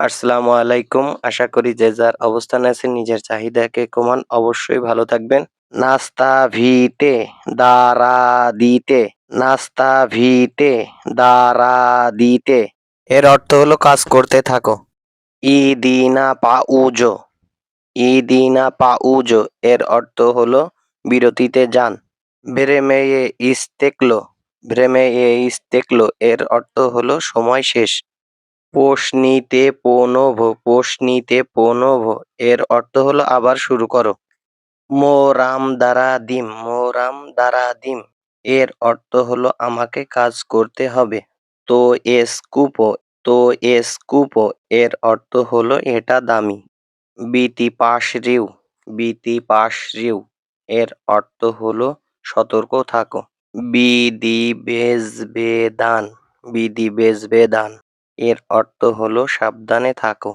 আসসালামু আলাইকুম। আশা করি যে যার অবস্থানে আছেন নিজের চাহিদাকে কমান অবশ্যই ভালো থাকবেন। নাস্তা ভিটে দারা দিতে, নাস্তা ভিটে দারা দিতে। এর অর্থ হলো কাজ করতে থাকো। ইদিনা পাউজো ইদিনা পাউজো। এর অর্থ হলো বিরতিতে যান। ব্রেমেয়ে ইস্তেকলো ব্রেমেয়ে ইস্তেকলো। এর অর্থ হলো সময় শেষ। পোষনিতে পোনভ পোষনিতে পোনভ এর অর্থ হলো আবার শুরু করো। মোরাম দ্বারা দিম এর অর্থ হলো আমাকে কাজ করতে হবে। তো এসকুপো তো এসকুপো এর অর্থ হলো এটা দামি। বিতি পাশ রিউ, বিতি পাশ রিউ। এর অর্থ হলো সতর্ক থাকো। বিদি বেজ বেদান, বিধি বেজ বেদান। এর অর্থ হলো সাবধানে থাকো।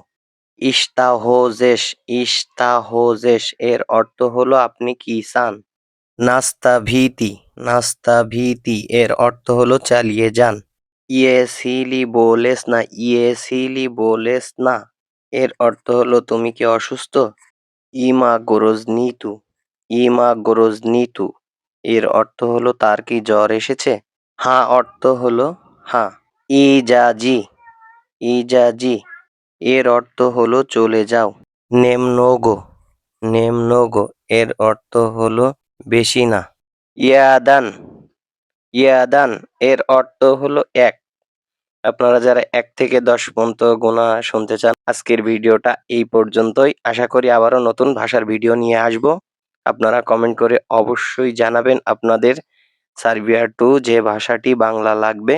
ইস্তাহোজেশ ইস্তাহোজেশ এর অর্থ হলো আপনি কি চান? নাস্তা ভীতি নাস্তা ভীতি এর অর্থ হলো চালিয়ে যান। ইয়েসিলি বলেস না ইয়েসিলি বলেস না এর অর্থ হলো তুমি কি অসুস্থ? ইমা গরজ নিতু ইমা গরজ নিতু এর অর্থ হলো তার কি জ্বর এসেছে? হ্যাঁ অর্থ হলো হ্যাঁ ইজাজি ইজাজি, এর অর্থ হলো চলে যাও। নেমনোগো নেমনোগো, এর অর্থ হলো বেশি না। ইয়াদান ইয়াদান, এর অর্থ হলো এক। আপনারা যারা এক থেকে দশ পর্যন্ত গোনা শুনতে চান, আজকের ভিডিওটা এই পর্যন্তই। আশা করি আবারও নতুন ভাষার ভিডিও নিয়ে আসব। আপনারা কমেন্ট করে অবশ্যই জানাবেন আপনাদের সার্বিয়া টু যে ভাষাটি বাংলা লাগবে।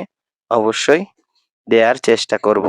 অবশ্যই দেওয়ার চেষ্টা করব।